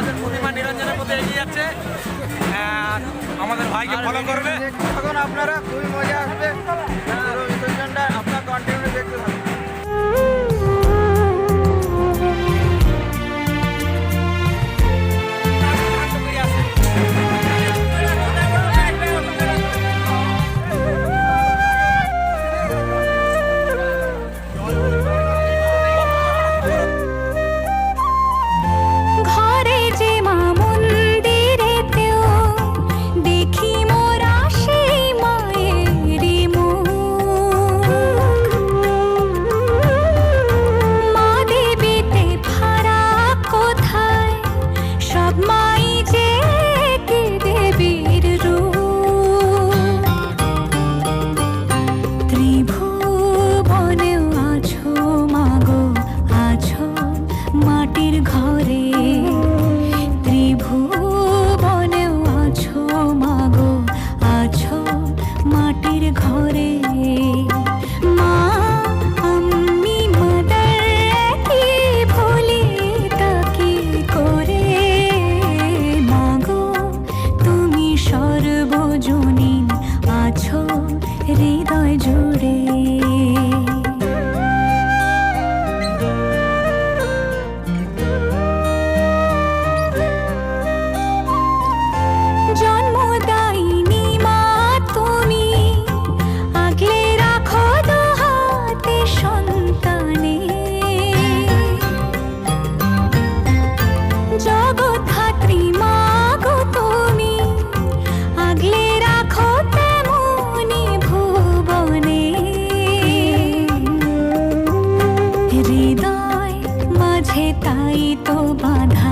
আমাদের প্রতিমা নিরঞ্জনের মধ্যে এগিয়ে যাচ্ছে। আমাদের ভাইকে ফলো করবে। তখন আপনারা খুবই মজা আসবে সর্বজন है ताई तो बाधा।